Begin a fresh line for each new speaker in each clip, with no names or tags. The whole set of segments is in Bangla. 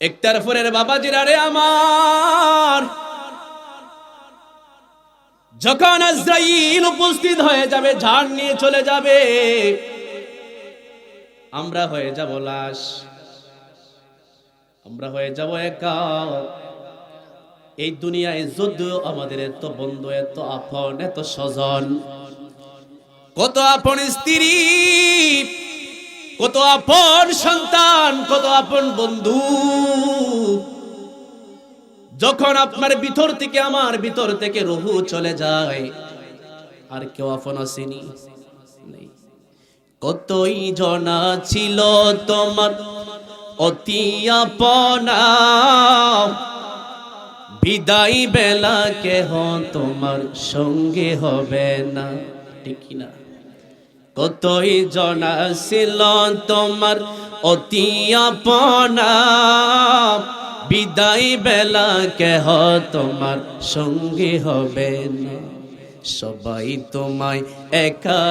একটার ফোরের বাবাজিরা রে আমার। যখন আজরাইল উপস্থিত হয়ে যাবে, ঝাড় নিয়ে চলে যাবে, আমরা হয়ে যাব লাশ। আমরা হয়ে যাব একা এই দুনিয়ায় যদিও আমাদের এত বন্ধু, এত আপন, এত স্বজন। কত আপন স্ত্রী কত আপন সন্তান, কত আপন বন্ধু। যখন আপনার ভিতর থেকে, আমার ভিতর থেকে রহু চলে যায়, আর কেউ আপন আসেনি। কতই জনা ছিল তোমার, অতি আপনা। বিদায় বেলা কেহ তোমার সঙ্গে হবে না। ঠিক না কতই জনা ছিল তোমার অতি আপনা। বিদায় বেলা কেহ তোমার সঙ্গে হবে সবাই তোমায় একা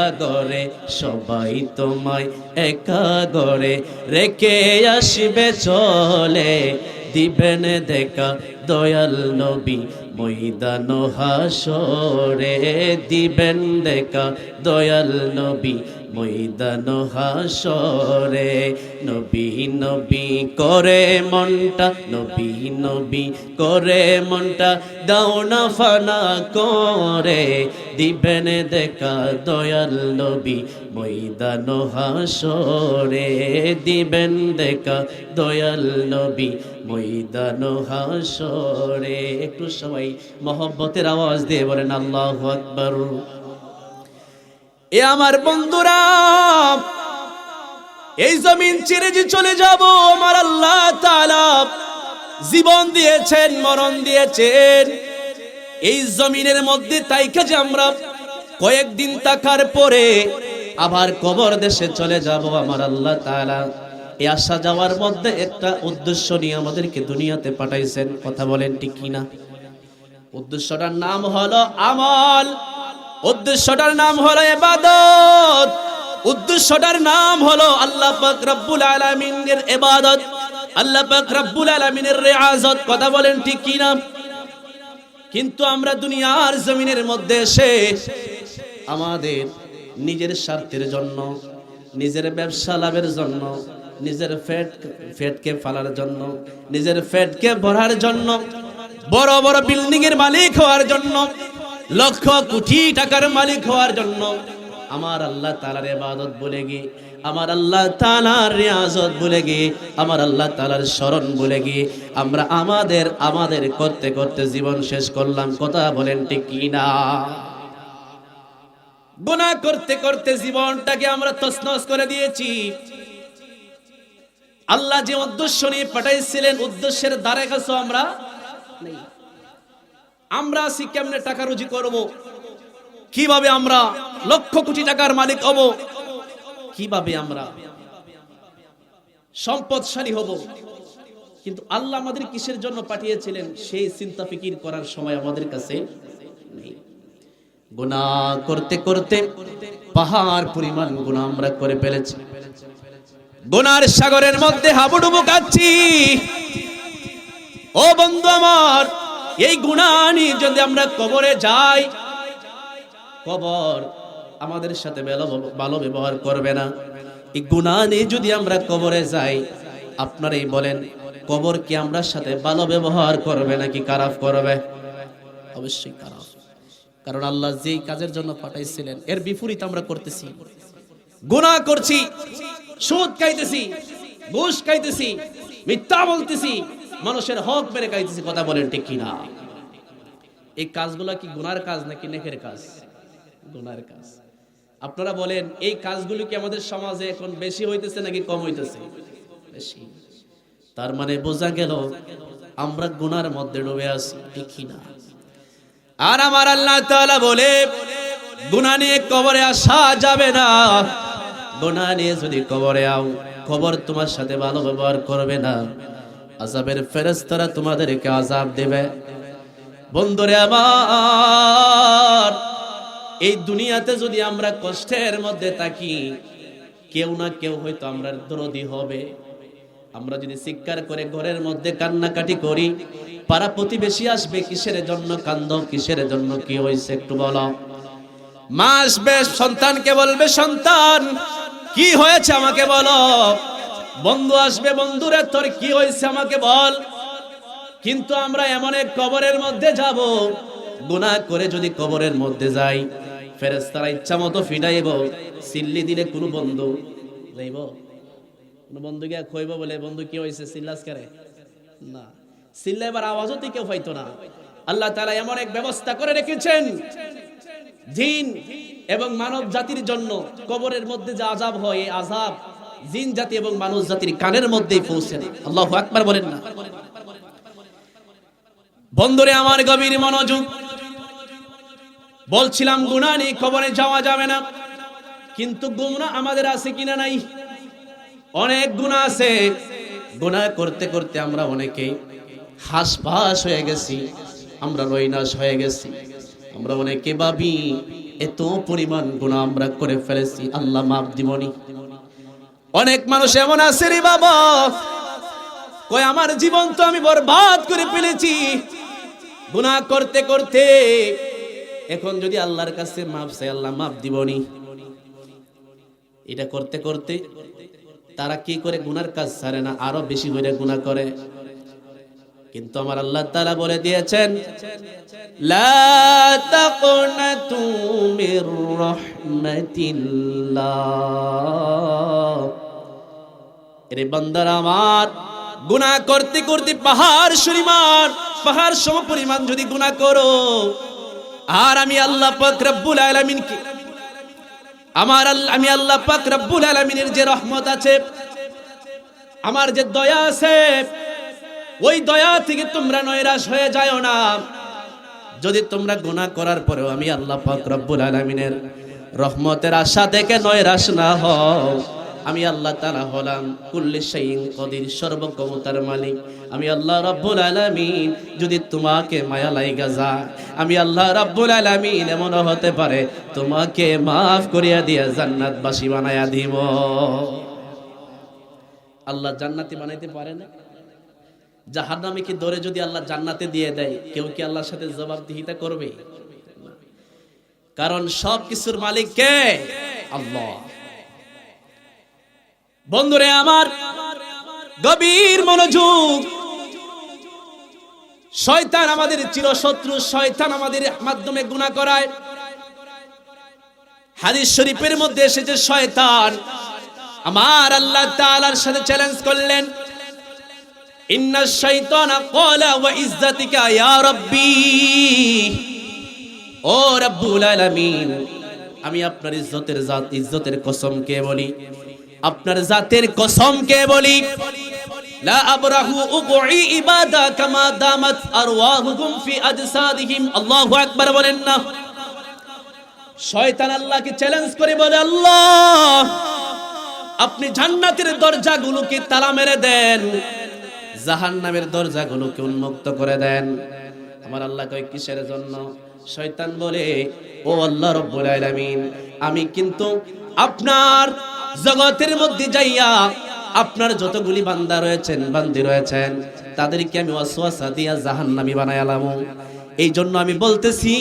সবাই তোমায় একা গড়ে। রেখে আসবে চলে, দিবেন দেখা দয়াল নবী ময়দান হাসরে দিবেন দেখা দয়াল নবী ময়দান হাসরে, নবী নবী করে মনটা, নবী নবী করে মনটা দাওনা ফানা করে, দিবেন দেখা দয়াল নবী, ময়দান হাসরে, দিবেন দেখা দয়াল নবী, ময়দান হাসরে। একটু সবাই মহব্বতের আওয়াজ দিয়ে বলেন, আল্লাহ আকবর। এ আমার বন্ধুরা, এই জমিন ছেড়ে যে চলে যাব, আমার আল্লাহ তাআলা জীবন দিয়েছেন, মরণ দিয়েছেন। এই জমিনের মধ্যে তাইকে যে আমরা কয়েকদিন থাকার পরে আবার কবর দেশে চলে যাব, আমার আল্লাহ তাআলা। এই আসা যাওয়ার মধ্যে একটা উদ্দেশ্য নিয়ে আমাদেরকে দুনিয়াতে পাঠাইছেন, কথা বলেন ঠিক কিনা? উদ্দেশ্যটার নাম হলো আমল। উদ্দেশ্যটার নাম হলো এবাদত। উদ্দেশ্যটার নাম হলো আল্লাহ পাক রব্বুল আলামিনের ইবাদত আল্লাহ পাক রব্বুল আলামিনের রিয়াজত। কথা বলেন ঠিক কি না? কিন্তু আমরা দুনিয়ার জমিনের মধ্যে এসে আমাদের নিজের স্বার্থের জন্য, নিজের ব্যবসা লাভের জন্য, নিজের ফ্যাট, ফ্যাটকে ফালার জন্য, নিজের ফ্যাটকে ভরার জন্য, বড় বড় বিল্ডিং এর মালিক হওয়ার জন্য লক্ষ কোটি টাকার মালিক হওয়ার জন্য আমার আল্লাহ তালার ইবাদত বলে গিয়ে, আমার আল্লাহ তালার রিয়াজত বলে গিয়ে, আমার আল্লাহ তালার স্মরণ বলে গিয়ে, আমরা আমাদের আমাদের করতে করতে জীবন শেষ করলাম। কথা বলেন ঠিক কি না? গুনাহ করতে করতে জীবনটাকে আমরা তছনছ করে দিয়েছি। আল্লাহ যে উদ্দেশ্য নিয়ে পাঠাইছিলেন, উদ্দেশ্যের দ্বারে কাছে আমরা নেই। আমরা আছি কেমনে টাকা রুজি করব? কীভাবে আমরা লক্ষ কোটি টাকার মালিক হব? কীভাবে আমরা সম্পদশালী হব? কিন্তু আল্লাহ আমাদের কিসের জন্য পাঠিয়েছিলেন, সেই চিন্তা ফিকির করার সময় আমাদের কাছে নেই। গুনাহ করতে করতে পাহাড় পরিমাণ গুনাহ আমরা করে ফেলেছি। গুনার সাগরের মধ্যে হাবুডুবু কাচ্ছি ও বন্ধু আমার এই গুণানি যদি আমরা কবরে যাই, কবর আমাদের সাথে ভালো- ব্যবহার করবে না। এই গুণানি যদি আমরা কবরে যাই, আপনারাই বলেন, কবর কি আমরা সাথে ভালো ব্যবহার করবে নাকি খারাপ করবে? অবশ্যই খারাপ। কারণ আল্লাহ যেই কাজের জন্য পাঠাইছিলেন, এর বিপরীত আমরা করতেছি। গুনাহ করছি, সুদ খাইতেছি, ঘুষ খাইতেছি, মিথ্যা বলতেছি মানুষের হক মেরে খাইতেছি, কথা বলেন ঠিক কিনা? এই কাজগুলো কি গুনার কাজ নাকি নেকের কাজ? গুনার কাজ। আপনারা বলেন, এই কাজগুলো কি আমাদের সমাজে এখন বেশি হইতেছে নাকি কম হইতেছে? বেশি। তার মানে বোঝা গেল, আমরা গুনার মধ্যে ডুবে আছি, ঠিক না আর আমার আল্লাহ তাআলা বলে, গুনাহ নিয়ে কবরে আসা যাবে না। গুনাহ নিয়ে যদি কবরে আও, কবর তোমার সাথে ভালো ব্যবহার করবে না। আজাবের ফেরেশতারা তোমাদেরকে আজাব দেবে। বন্ধুরে আমার, এই দুনিয়াতে যদি আমরা কষ্টের মধ্যে থাকি, কেউ না কেউ হয়তো আমরা দরদি হবে। আমরা যদি চিৎকার করে ঘরের মধ্যে কান্নাকাটি করি, পাড়া প্রতিবেশী আসবে, কিসের জন্য কান্দ, কিসের জন্য কি হয়েছে একটু বলো। মা আসবে সন্তানকে বলবে, সন্তান, কি হয়েছে আমাকে বলো। বন্ধু আসবে, বন্ধুরে, তোর কি হয়েছে আমাকে বল। কিন্তু আমরা এমন এক কবরের মধ্যে যাব, গুনাহ করে যদি কবরের মধ্যে যাই, ফেরেশতারা ইচ্ছা মতো ফিটাইব সিল্লি দিলে কোনো বন্ধু যাইব কোনো বন্ধু গিয়া কইব বলে, বন্ধু, কি হয়েছে? সিল্লাস করে? না। সিল্লা এবার আওয়াজও তো কেউ পাইতো না। আল্লাহ তারা এমন এক ব্যবস্থা করে রেখেছেন। জিন এবং মানব জাতির জন্য কবরের মধ্যে যে আজাব হয়, এই আজাব জিন জাতি এবং মানুষ জাতির কানের মধ্যেই পৌঁছে না আল্লাহু আকবার বলেন না। বন্ধুরে আমার গভীর মনোযোগ। বলছিলাম, গুনাহ নেই, কবরে যাওয়া যাবে না। কিন্তু গুণা আমাদের আছে কিনা নাই? অনেক গুণা আছে। গুনাহ করতে করতে আমরা অনেকে হাসপাস হয়ে গেছি। আমরা রইনাশ হয়ে গেছি। আমরা অনেকে ভাবি, এত পরিমাণ গুণা আমরা করে ফেলেছি। আল্লাহ মাফ দিবনি। অনেক মানুষ এমন আছে রে বাবা। কয়, আমার জীবন তো আমি বরবাদ করে ফেলেছি। গুনাহ করতে করতে এখন যদি আল্লাহর কাছে মাফ চাই আল্লাহ মাফ দিবনি। এটা করতে করতে তারা কি করে গুনার কাজ ছাড়ে না, আরও বেশি করে গুনাহ করে। কিন্তু আমার আল্লাহ তালা বলে দিয়েছেন এরে বান্দার আমার, গুনাহ করতে করতে পাহাড় সরিমান পাহাড় সম পরিমাণ যদি গুনাহ করো, আর আমি আল্লাহ পাক রব্বুল আলামিনকে, আমার আমি আল্লাহ পাক রব্বুল আলামিনের যে রহমত আছে, আমার যে দয়া আছে ওই দয়া থেকে তোমরা নৈরাশ হয়ে যাও না। যদি তোমরা গুনাহ করার পরেও আমি আল্লাহ পাক রব্বুল আলামিনের রহমতের আশা থেকে নৈরাশ না হও, আমি আল্লাহ তাআলা হলাম কুল্লি শাইইন কদির, সর্বক্ষমতার মালিক। আমি আল্লাহ রাব্বুল আলামিন, যদি তোমাকে মায়া লাইগা যা আমি আল্লাহ রাব্বুল আলামিন এমন হতে পারে, তোমাকে মাফ করিয়া দিয়া জান্নাতবাসী বানায়া দিব। আল্লাহ জান্নাতি বানাইতে পারে না? জাহান্নামে কি ধরে যদি আল্লাহ জান্নাতে দিয়ে দেয়, কেউ কি আল্লাহর সাথে জবাবদিহিতা করবে? কারণ সব কিছুর মালিক কে? আল্লাহ। বন্ধুরে আমার, গভীর মনোযোগ। শয়তান আমাদের চিরশত্রু, শয়তান আমাদের মাধ্যমে গুনাহ করায়। হাদিস শরীফের মধ্যে এসেছে, শয়তান আমার আল্লাহ তাআলার সাথে চ্যালেঞ্জ করলেন। ও আমি আপনার ইজ্জতের জাত, ইজ্জতের কসম কে বলি? আপনার জাতের কসম কে বলি? বলেন না। শয়তান চ্যালেঞ্জ আল্লাহ, আপনি জান্নাতের দরজাগুলোকে তালা মেরে দেন। জাহান্নামের দরজাগুলোকে উন্মুক্ত করে দেন। আমার আল্লাহ কয়, কিসের জন্য? শয়তান বলে, ও আল্লাহ রব্বুল আলামিন, আমি কিন্তু আপনার জগতের মধ্যে যাইয়া আপনার যতগুলি বান্দা রয়েছেন, বান্দি রয়েছেন, তাদেরকে আমি ওয়াসওয়াসা দিয়া জাহান্নামী বানায়ালাম এই জন্য আমি বলতেছি,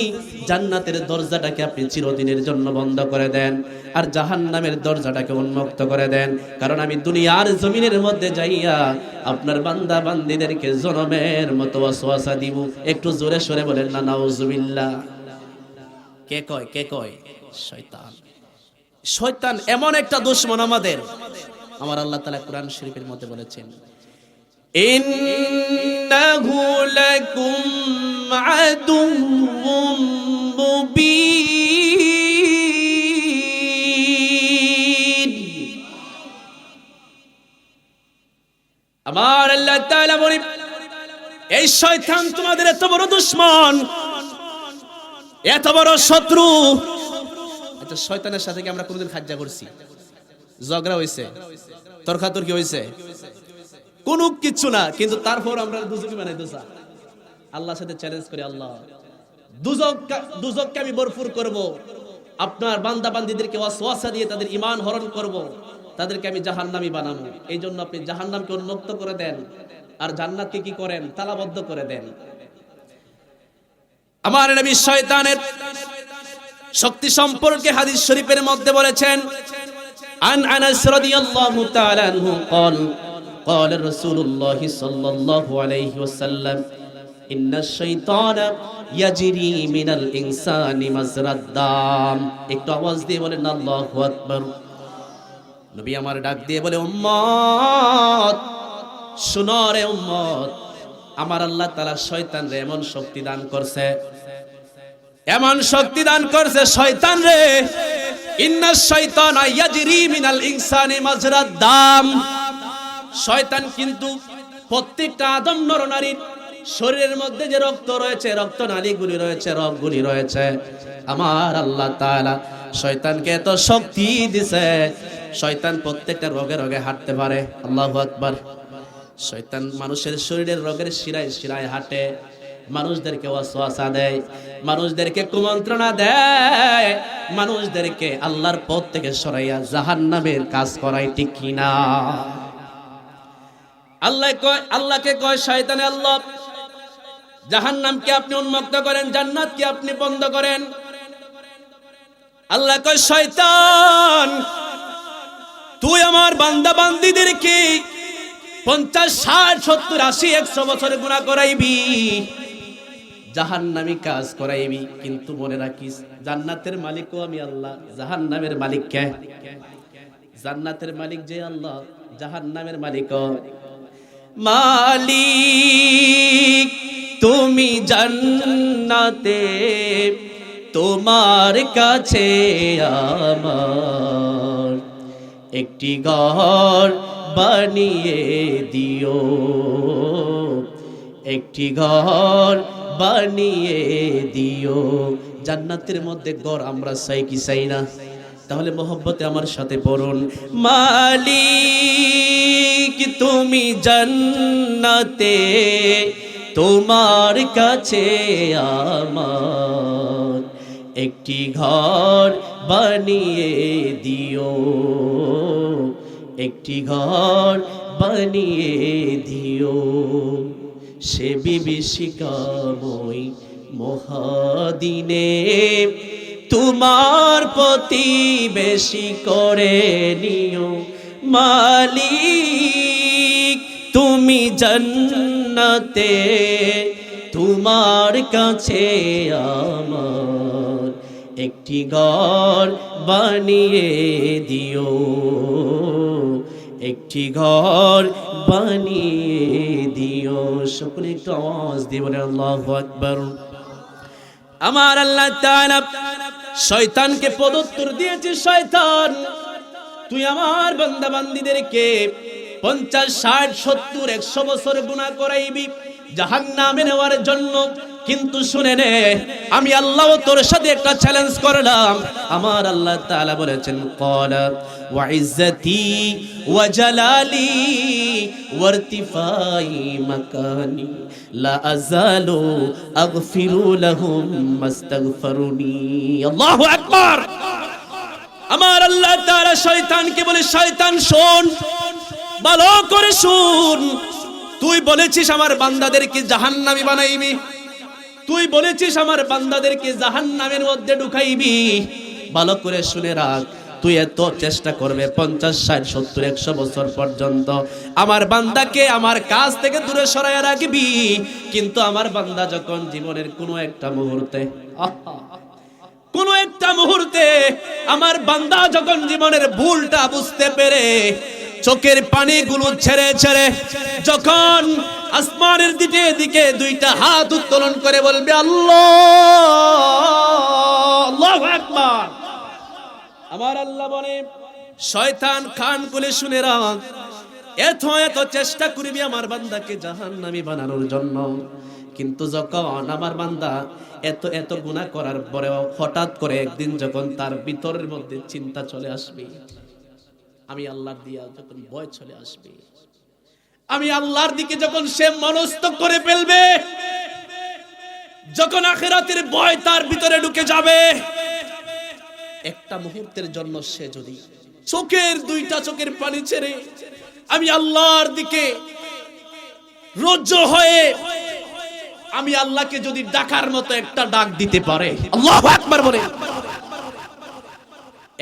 জান্নাতের দরজাটাকে আপনি চিরদিনের জন্য বন্ধ করে দেন, আর জাহান্নামের দরজাটাকে উন্মুক্ত করে দেন। কারণ আমি দুনিয়ার জমিনের মধ্যে যাইয়া আপনার বান্দা বান্দিদেরকে জনমের মতো ওয়াসওয়াসা দিব। একটু জোরে সরে বলেন, না, নাউজুবিল্লাহ। কে কয় কে কয়? শয়তান। শয়তান এমন একটা দুশ্মন আমাদের। আমার আল্লাহ তাআলা কোরআন শরীফের মধ্যে বলেছেন ইন্নাহু লাকুম আদুউম মুবিন আমার আল্লাহ তাআলা বলে এই শয়তান তোমাদের এত বড় দুশ্মন, এত বড় শত্রু। আচ্ছা শয়তানের সাথে কি আমরা কোনোদিন খাজ্জা করছি? ঝগড়া হইছে? তর্কাতর্কি হইছে? কোনো কিচ্ছু না, কিন্তু তারপর আমরা দুজকে বানাই দোষা আল্লাহর সাথে চ্যালেঞ্জ করি, আল্লাহ। দুজক দুজককে আমি বরফুর করব। আপনার বান্দা বান্দিদেরকে ওয়াসওয়াসা দিয়ে তাদের ঈমান হরণ করব। তাদেরকে আমি জাহান্নামী বানাবো। এই জন্য আপনি জাহান্নামকে উন্মুক্ত করে দেন। আর জান্নাতকে কি করেন? তালাবদ্ধ করে দেন। আমার নবী শয়তানের শক্তি সম্পর্কে হাদিস শরীফের মধ্যে বলেছেন, আন আনাস রাদিয়াল্লাহু তাআলা আনহু قال قال رسول الله صلى الله عليه وسلم ان الشيطان يجري من الانسان مجرى الدم একটু আওয়াজ দিয়ে বলেন আল্লাহু আকবার নবী আমার ডাক দিয়ে বলে উম্মত শুনো রে উম্মত আমার আল্লাহ তাআলা শয়তান রে এমন শক্তি দান করছে এমন শক্তি দান করছে শয়তান রে ইন্না শয়তান ইয়াজরি মিনাল ইনসানি মাজরাদ দাম শয়তান কিন্তু প্রত্যেকটা আদম নরনারীর শরীরের মধ্যে যে রক্ত রয়েছে, রক্ত নালীগুলি রয়েছে, রগগুলি রয়েছে। আমার আল্লাহ তাআলা শয়তানকে এত শক্তি দিছে, শয়তান প্রত্যেকটা রোগে রোগে হাঁটতে পারে। আল্লাহু আকবার। শয়তান মানুষের শরীরের রোগের শিরায় শিরায় হাঁটে, মানুষদেরকে ওয়াসওয়াসা দেয়, মানুষদেরকে কুমন্ত্রণা দেয়, মানুষদেরকে আল্লাহর পথ থেকে সরাইয়া জাহান্নামের কাজ করাই ঠিক কিনা? আল্লাহ কয়, আল্লাহকে কয় শয়তানে আল্লাহ। জাহান্নামকে আপনি উন্মুক্ত করেন, জান্নাতকে আপনি বন্ধ করেন। আল্লাহ কয়, শয়তান, তুই আমার বান্দা বান্দিদেরকে পঞ্চাশ, ষাট, সত্তর, আশি, একশো বছর গুণা করাইবি? জাহান্নামি কাজ করাইবি, কিন্তু মনে রাখিস, জান্নাতের মালিকও আমি আল্লাহ। জাহান্নামের মালিক কে? জান্নাতের মালিক যে আল্লাহ, জাহান্নামের মালিক মালিক, তুমি জান্নাতে, তোমার কাছে আমার একটি ঘর বানিয়ে দিও। একটি ঘর বানিয়ে দিও। জান্নাতের মধ্যে ঘর আমরা চাই কি চাই না? তাহলে মোহব্বতে আমার সাথে পড়ুন। মালিক তুমি জন্নতে, তোমার কাছে আমার একটি ঘর বানিয়ে দিও, একটি ঘর বানিয়ে দিও। সে বিভীষিকাময় মহাদিনে, তোমার প্রতি বেশি করে নিও। মালিক জান্নাতে, তোমার কাছে আমার একটি ঘর বানিয়ে দিও। একটি ঘর বানিয়ে দিও। সকলে একটু আওয়াজ দিয়ে বলে আল্লাহ আকবর। আমার আল্লাহ শয়তানকে পদোত্তর দিয়েছে, শয়তান, তুই আমার বান্দা বান্দিদেরকে পঞ্চাশ, ষাট, সত্তর, একশো বছর গুণা করাইবি জাহান নামে নেওয়ার জন্য। কিন্তু শুনে নে, আমি আল্লাহ তোর সাথে একটা চ্যালেঞ্জ করলাম। আমার আল্লাহ তাআলা বলেছেন ক্বালা ওয়া ইজ্জতি ওয়া জালালি মাকানি, লা আগফিরু লাহুম মাস্তাগফিরুনি। আল্লাহু আকবার! আমার আল্লাহ তাআলা শয়তানকে বলে, শয়তান, শোন। ভালো করে শুন। তুই বলেছিস আমার বান্দাদেরকে জাহান্নামী বানাইবি। তুই বলেছিস আমার বান্দাদেরকে জাহান্নামের মধ্যে ঢুকাইবি। ভালো করে শুনে রাখ, তুই এত চেষ্টা করবে পঞ্চাশ, ষাট, সত্তর, একশো বছর পর্যন্ত। আমার বান্দাকে আমার কাজ থেকে দূরে সরাইয়া রাখবি। কিন্তু আমার বান্দা যখন জীবনের কোনো একটা মুহূর্তে কোনো একটা মুহূর্তে আমার বান্দা যখন জীবনের ভুলটা বুঝতে পেরে চোখের পানিগুলো ছেড়ে ছেড়ে যখন আসমানের দিকে দিকে দুইটা হাত উত্তোলন করে বলবে, আল্লাহ আমার আল্লাহ বলে, শয়তান খান কুলে শুনে রাখ। এত এত চেষ্টা করবি আমার বান্দাকে জাহান্নামী বানানোর জন্য। কিন্তু যখন আমার বান্দা এত এত গুনাহ করার পরেও হঠাৎ করে একদিন যখন তার ভিতরের মধ্যে চিন্তা চলে আসবে আমি আল্লাহর দিয়া যখন ভয় চলে আসবে, আমি আল্লাহর দিকে যখন সে মনস্থ করে ফেলবে, যখন আখেরাতের ভয় তার ভিতরে ঢুকে যাবে, একটা মুহূর্তের জন্য সে যদি চোখের দুইটা চোখের পানি ছেড়ে আমি আল্লাহর দিকে রজ্জ হয়ে আমি আল্লাহকে যদি ডাকার মতো একটা ডাক দিতে পারে, আল্লাহ একবার বলে।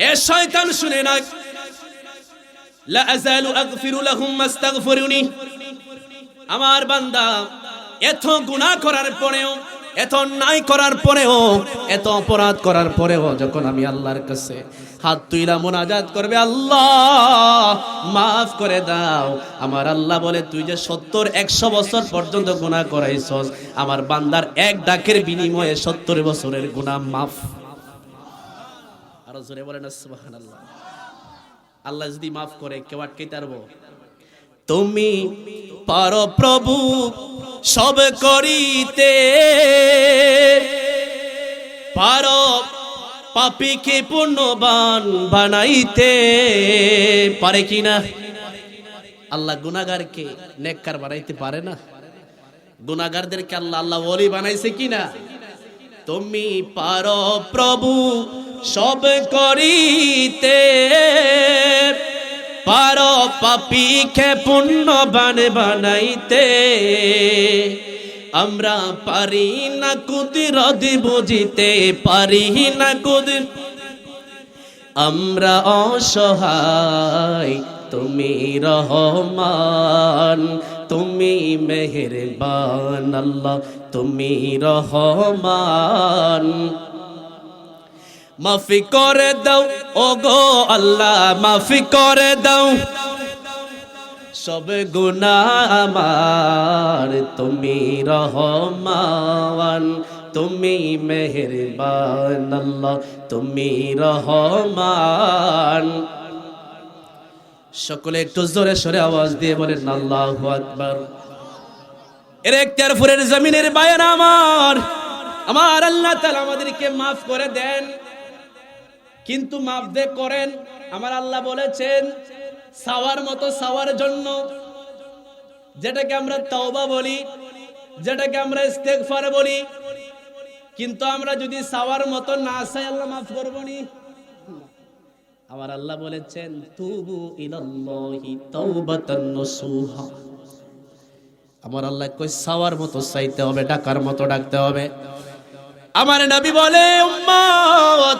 এ শয়তান শুনে না আমার বান্দা, এত গুনাহ করার পরেও, এত নাই করার পরেও, এত অপরাধ করার পরেও যখন আমি আল্লাহর কাছে হাত তুইলা মোনাজাত করবে, আল্লাহ, মাফ করে দাও। আমার আল্লাহ বলে, তুই যে সত্তর, একশো বছর পর্যন্ত গুনাহ করাইছস, আমার বান্দার এক ডাকের বিনিময়ে সত্তর বছরের গুনাহ মাফ। আরও জোরে বলেন, সুবহানাল্লাহ। আল্লাহ যদি মাফ করে, কেউ আটকে পারব? তুমি পারো প্রভু সব করিতে। পারো পাপিকে পুণ্যবান বানাইতে। পারে কি না? আল্লাহ গুনাগারকে নেককার বানাইতে পারে না। গুনাগারদেরকে আল্লাহ আল্লাহ ওলি বানাইছে কি না? তুমি পারো প্রভু সব করিতে পারো পাপিকে পুণ্যবান বানাইতে। আমরা পারি না কুদিরত বুঝিতে, পারি না কুদির আমরা অসহায়, তুমি রহমান, তুমি মেহেরবান আল্লাহ, তুমি রহমান। মাফি করে দাও ও গো আল্লাহ, মাফি করে দাও। সব গুণা আমার, তুমি রহমান তুমি মেহেরবান আল্লাহ, তুমি রহমান। সকলে একটু জোরে সরে আওয়াজ দিয়ে বলেন, আল্লাহু আকবার। এর একটারপুরের জমিনের বায়ান আমার। আমার আল্লাহ তাআলা আমাদেরকে মাফ করে দেন। কিন্তু মাফ দে করেন। আমার আল্লাহ বলেছেন, সাওয়ার মতো সাওয়ার জন্য। যেটাকে আমরা তওবা বলি, যেটাকে আমরা ইস্তেগফার বলি। কিন্তু আমরা যদি সাওয়ার মতো না চাই, আল্লাহ মাফ করব নি। আমার আল্লাহ বলেছেন, তুবু ইলাল্লাহি তাওবাতান নসুহা। আমার আল্লাহ কই সাওয়ার মতো চাইতে হবে, ডাকার মতো ডাকতে হবে। আমার নবী বলে, উম্মত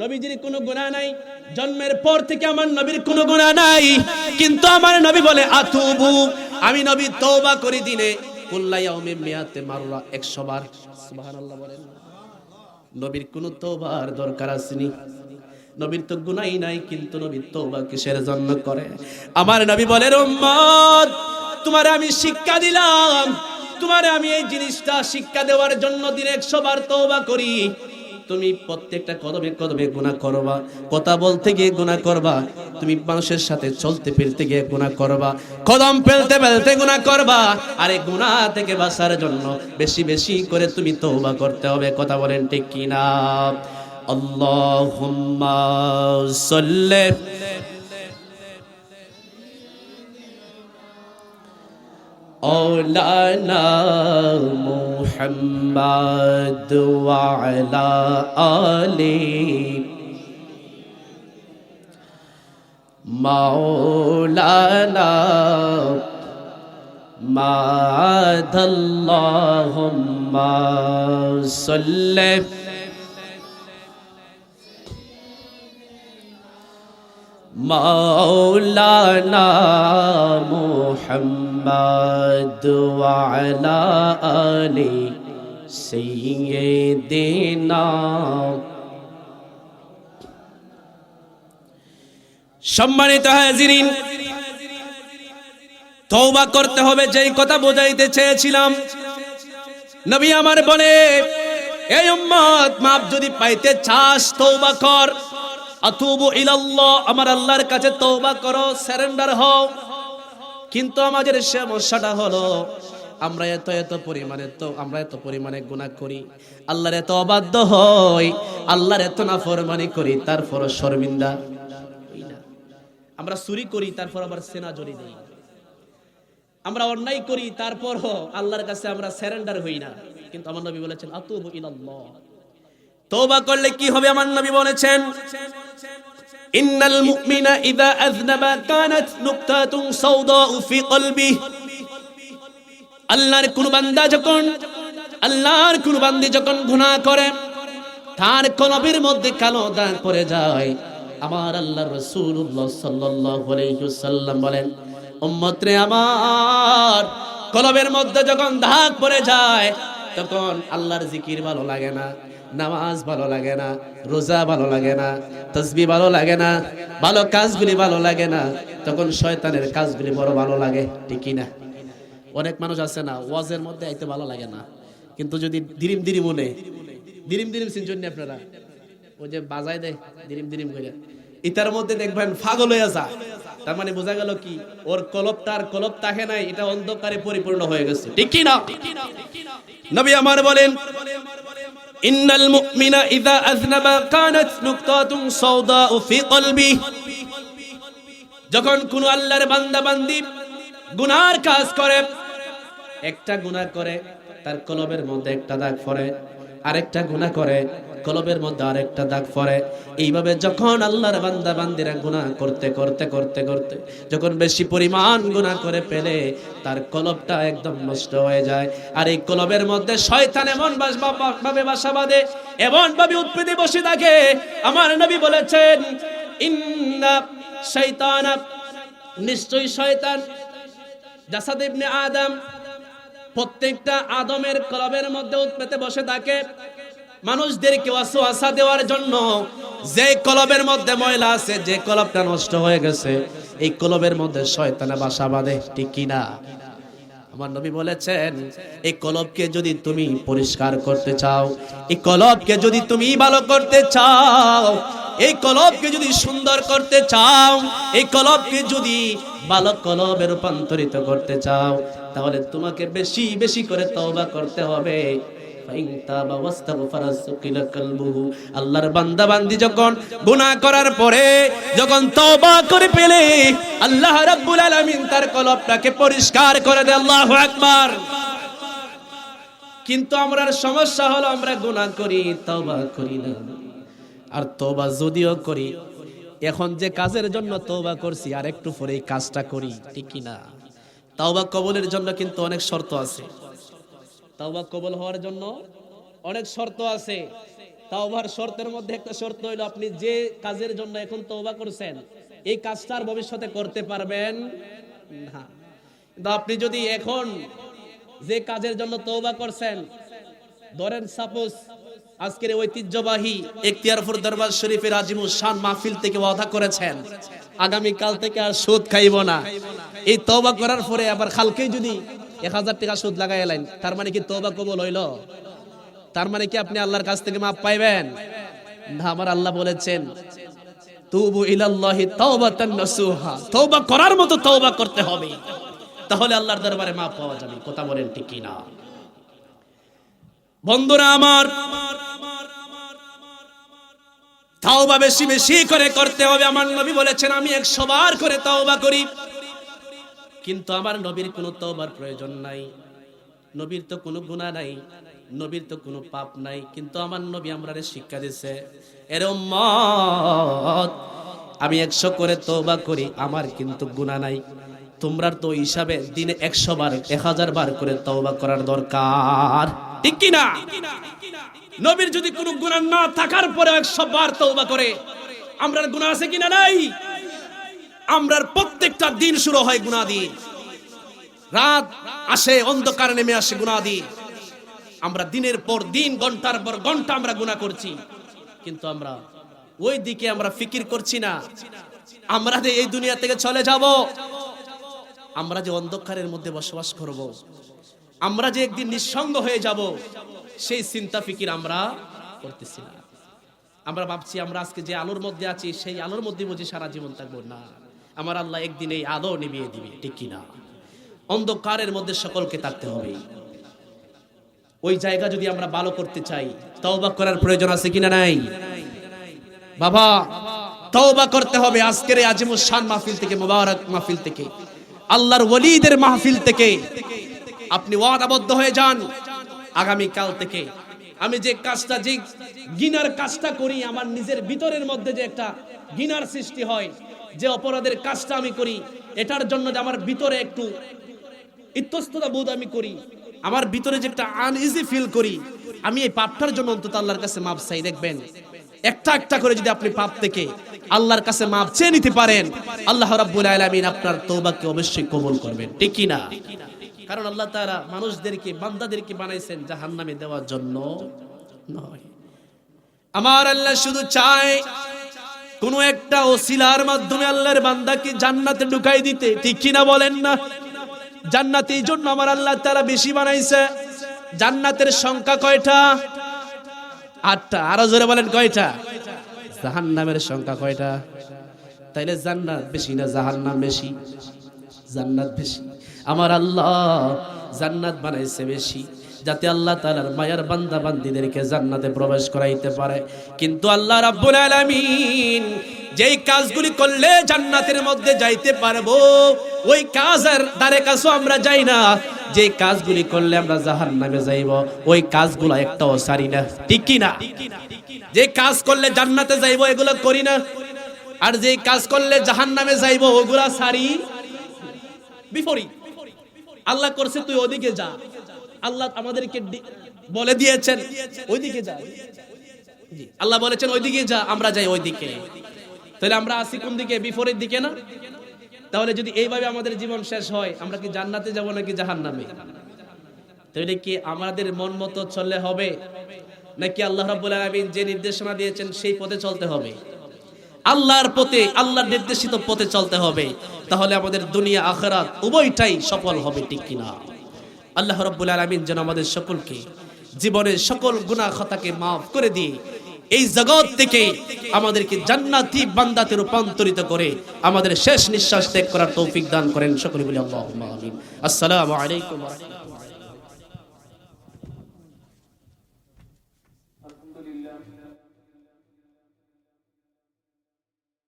নবীজির কোনো গুনাহ নাই, জন্মের পর থেকে আমার নবীর কোনো গুনাহ নাই। কিন্তু আমার নবী বলে, আতুবু, আমি নবী তওবা করি দিনে। কুল্লা ইয়াউমি মিআতে মাররা 100 বার। সুবহানাল্লাহ বলেন। নবীর কোনো তওবার দরকার আসেনি। নবীর তো গুনাই নাই, কিন্তু নবীর তওবা কিসের জন্য করে? আমার নবী বলে, উম্মত, তোমারে আমি শিক্ষা দিলাম। তোমারে আমি এই জিনিসটা শিক্ষা দেওয়ার জন্য দিনে একশো বার তওবা করি। তুমি প্রত্যেকটা কদমে কদমে গুণা করবা। কথা বলতে গিয়ে গুণা করবা। তুমি মানুষের সাথে চলতে ফেলতে গিয়ে গুণা করবা। কদম ফেলতে ফেলতে গুণা করবা। আরে গুণা থেকে বাঁচার জন্য বেশি বেশি করে তুমি তৌবা করতে হবে। কথা বলেন ঠিক কিনা ও সাল্লি। না মুহাম্মাদ محمد وعلى آله. مولانا مات اللهم صلِّ مولانا محمد وعلى آل سيدنا সম্মানিত হাজিরিন তওবা করতে হবে যেই কথা বোঝাইতে চেয়েছিলাম নবী আমার বলে এই উম্মত মাপ যদি পাইতে চাস তওবা কর আতুবু ইলাল্লাহ, আমার আল্লাহর কাছে তওবা করো, সারেন্ডার হও। কিন্তু আমাদের সমস্যাটা হলো, আমরা এত এত পরিমাণে তো, আমরা এত পরিমাণে গুনাহ করি, আল্লাহর এত অবাধ্য হই, আল্লাহর এত নাফরমানি করি, তারপর শর্মিন্দা আমরা চুরি করি, তারপর আবার সেনা জড়ি দিই। আমরা অন্যায় করি, তারপর আল্লাহর কাছে আমরা সারেন্ডার হই না। কিন্তু আমার নবী বলেছেন, আতুবু ইলাল্লাহ। তওবা করলে কি হবে, আমার নবী বলেছেন? ইন্নাল মুমিনা ইযা আযনাবা কানাত নুকতাতুন সাওদাউ ফি কলবি। আল্লাহর কোন বান্দা যখন, আল্লাহর কোন বান্দি যখন গুনাহ করে, তার কলবের মধ্যে কালো দাগ পড়ে যায়। আমার আল্লাহ রাসূলুল্লাহ সাল্লাল্লাহু আলাইহি ওয়াসাল্লাম বলেন উম্মত আমার কলবের মধ্যে যখন দাগ পড়ে যায় তখন আল্লাহর জিকির ভালো লাগে না, নামাজ ভালো লাগে না, রোজা ভালো লাগে না তসবি ভালো লাগে না, ভালো কাজগুলি ভালো লাগে না, তখন শয়তানের কাজগুলি বড় ভালো লাগে ঠিকই না? অনেক মানুষ আছে না, ওয়াজের মধ্যে আইতে ভালো লাগে না, কিন্তু যদি দিরিম দিরিম মনে দিরিম দিরিম সিনছেন নি আপনারা? ওই যে বাজায় দেয়, দিরিম দিরিম করে ইতার মধ্যে দেখবেন পাগল হয়ে যা তার মানে বোঝা গেল কি? ওর কলপ তার তাকে নাই, এটা অন্ধকারে পরিপূর্ণ হয়ে গেছে। ঠিক কি না নবী আমার বলেন, ইন্নাল মুমিনা ইযা আযনাবা কানাত নুকতাতুন ফি কলবি। যখন কোন আল্লাহর বান্দা বান্দি গুনার কাজ করে, একটা গুনাহ করে, তার কলবের মধ্যে একটা দাগ পড়ে, আরেকটা গুনাহ করে কলবের মধ্যে আরেকটা দাগ পড়ে। এইভাবে যখন আল্লাহর বান্দা বান্দিরা গুনাহ করতে করতে করতে করতে, যখন বেশি পরিমাণ গুনাহ করে ফেলে, তার কলবটা একদম নষ্ট হয়ে যায়। আর এই কলবের মধ্যে শয়তান এমন ভাবে বাসা বাঁধে, এমন ভাবে উৎপীতি বসে থাকে। আমার নবী বলেছেন, ইন্না শয়তানা, নিশ্চয়ই শয়তান, জাসাদ ইবনে আদম প্রত্যেকটা আদমের কলবের মধ্যে উৎপেতে বসে থাকে। মানুষদেরকে ওয়াসওয়াসা দেওয়ার জন্য যে কলবের মধ্যে ময়লা আছে, যে কলবটা নষ্ট হয়ে গেছে, এই কলবের মধ্যে শয়তানে বাসা বাঁধে, ঠিক কি না আমার নবী বলেছেন, এই কলবকে যদি তুমি পরিষ্কার করতে চাও, এই কলবকে যদি তুমি ভালো করতে চাও, এই কলবকে যদি সুন্দর করতে চাও, এই কলবকে যদি ভালো কলবে রূপান্তরিত করতে চাও, তাহলে তোমাকে বেশি বেশি করে তওবা করতে হবে। তাবা কিন্তু আমরার সমস্যা হলো আমরা গুনাহ করি, তওবা করি না। আর তওবা যদিও করি, এখন যে কাজের জন্য তওবা করছি, আর একটু পরে কাজটা করি, ঠিক না তওবা কবুলের জন্য কিন্তু অনেক শর্ত আছে। তাওবা কবল হওয়ার জন্য অনেক শর্ত আছে। তাওবার শর্তের মধ্যে একটা শর্ত হইল, আপনি যে কাজের জন্য এখন তওবা করছেন, এই কাজটার ভবিষ্যতে করতে পারবেন না। কিন্তু আপনি যদি এখন যে কাজের জন্য তওবা করছেন, ধরেন সাপোজ আজকের ঐতিহ্যবাহী এখতিয়ারপুর দরবার শরীফের আজিমুল শান মাহফিল থেকে ওয়াদা করেছেন আগামী কাল থেকে আর সুদ খাইব না। এই তওবা করার পরে আবার খালকেই যদি এক হাজার টাকা সুদ লাগাই এলেন তার মানে কি তওবা কবুল হইল? তার মানে কি আপনি আল্লাহর কাছ থেকে মাপ পাইবেন? না, আমার আল্লাহ বলেছেন, তুবু ইলাল্লাহি তাওবাতান তওবা করার মতো তওবা করতে হবে। তাহলে আল্লাহর দরবারে মাপ পাওয়া যাবে। কথা বলেন ঠিক কি না বন্ধুরা আমার, তাওবা বেশি বেশি করে করতে হবে। আমার নবী বলেছেন, আমি একশো বার করে তাওবা করি। কিন্তু আমার নবীর কোনো তওবার প্রয়োজন নাই। নবীর তো কোনো গুণা নাই, নবীর তো কোনো পাপ নাই, কিন্তু আমার নবী আমরারে শিক্ষা দিছে, এর উম্মত, আমি একশো করে তওবা করি, আমার কিন্তু গুণা নাই। তোমরা তো হিসাবে দিনে একশো বার, এক হাজার বার করে তওবা করার দরকার। ঠিক কি না নবীর যদি কোনো গুণা না থাকার পরে একশো বার তওবা করে, আমরার গুণা আছে কিনা নাই? আমরার প্রত্যেকটা দিন শুরু হয় গুনাহ দিয়ে রাত আসে, অন্ধকার নেমে আসে গুনাহ দিয়ে আমরা দিনের পর দিন, ঘণ্টার পর ঘণ্টা আমরা গুনাহ করছি। কিন্তু আমরা ওই দিকে আমরা ফিকির করছি না। আমরা যে এই দুনিয়া থেকে চলে যাব, আমরা যে অন্ধকারের মধ্যে বসবাস করব, আমরা যে একদিন নিঃসঙ্গ হয়ে যাব, সেই চিন্তা ফিকির আমরা করতেছি না। আমরা ভাবছি, আমরা আজকে যে আলোর মধ্যে আছি, সেই আলোর মধ্যে বুঝি সারা জীবন থাকব। না। আমার আল্লাহ একদিন এই আলো নিভিয়ে দিবে, ঠিক কিনা? অন্ধকারের মধ্যে সকলকে থাকতে হবে। ওই জায়গা যদি আমরা ভালো করতে চাই, তওবা করার প্রয়োজন আছে কিনা নাই? বাবা, তওবা করতে হবে আজকের এই শান মাহফিল থেকে, মুবারক মাহফিল থেকে। আল্লাহর ওলিদের মাহফিল থেকে। আপনি ওয়াদাবদ্ধ হয়ে যান আগামী কাল থেকে। আমি যে কাজটা, যে গিনার কাজটা করি, আমার নিজের ভিতরের মধ্যে যে একটা গিনার সৃষ্টি হয় যে অপরাধের কাজটা আমি করি, এটার জন্য যে আমার ভিতরে একটু ইতস্ততা বোধ আমি করি, আমার ভিতরে যে একটা আনইজি ফিল করি, আমি এই পাপটার জন্য অন্তত আল্লাহর কাছে মাপ চাই। দেখবেন, একটা একটা করে যদি আপনি পাপ থেকে আল্লাহর কাছে মাপ চেয়ে নিতে পারেন, আল্লাহ রাব্বুল আলামিন আপনার তওবাকে অবশ্যই কবুল করবেন। ঠিক কি না? কারণ আল্লাহ তাআলা মানুষদেরকে, বান্দাদেরকে বানাইছেন জাহান্নামে দেওয়ার জন্য নয়। আমার আল্লাহ শুধু চায় কোন একটা ওসিলার মাধ্যমে আল্লাহর বান্দাকে জান্নাতে ঢুকাই দিতে, ঠিক কিনা বলেন না? জান্নাত এই জন্য আমার আল্লাহ তারা বেশি বানাইছে। জান্নাতের সংখ্যা কয়টা? আটটা। আরও জোরে বলেন কয়টা? জাহান্নামের সংখ্যা কয়টা? তাইলে জান্নাত বেশি না জাহান্নাম বেশি? জান্নাত বেশি। আমার আল্লাহ জান্নাত বানাইছে বেশি। যাতে আল্লাহ তাআলার মায়ার বান্দা বান্দিদেরকে জান্নাতে প্রবেশ করাইতে পারে। কিন্তু আল্লাহ রাব্বুল আলামিন যেই কাজগুলি করলে জান্নাতের মধ্যে যাইতে পারব, ওই কাজ আর দ্বারে কাছেও আমরা যাই না। যে কাজগুলি করলে আমরা জাহান নামে যাইব, ওই কাজগুলো একটাও সারি না ঠিক না? যে কাজ করলে জান্নাতে যাইব, এগুলো করি না। আর যে কাজ করলে জাহান্নামে যাইব, ওগুলা সারি। বিপরীত। আল্লাহ করছে, তুই ওদিকে যা। আল্লাহ আমাদেরকে বলে দিয়েছেন, ওইদিকে যা। আল্লাহ বলেছেন, ওইদিকে যা, আমরা যাই ওইদিকে। তাহলে আমরা আসি কোন দিকে? বিপরীত দিকে না? তাহলে যদি এইভাবে আমাদের জীবন শেষ হয়, আমরা কি জান্নাতে যাব নাকি জাহান্নামে? তাহলে কি আমাদের মন মতো চললে হবে? নাকি আল্লাহ রাব্বুল আলামিন যে নির্দেশনা দিয়েছেন, সেই পথে চলতে হবে? আল্লাহর পথে, আল্লাহর নির্দেশিত পথে চলতে হবে। তাহলে আমাদের দুনিয়া, আখরাত উভয়টাই সফল হবে, ঠিক কিনা? আল্লাহ রব্বুল আলমিন যেন আমাদের সকলকে জীবনের সকল গুণা খতাকে মাফ করে দিয়ে এই জগৎ থেকে আমাদেরকে জান্নাতি বান্দাতে রূপান্তরিত করে আমাদের শেষ নিঃশ্বাস ত্যাগ করার তৌফিক দান করেন। সকলে বলি আল্লাহ আসসালাম আলাইকুম।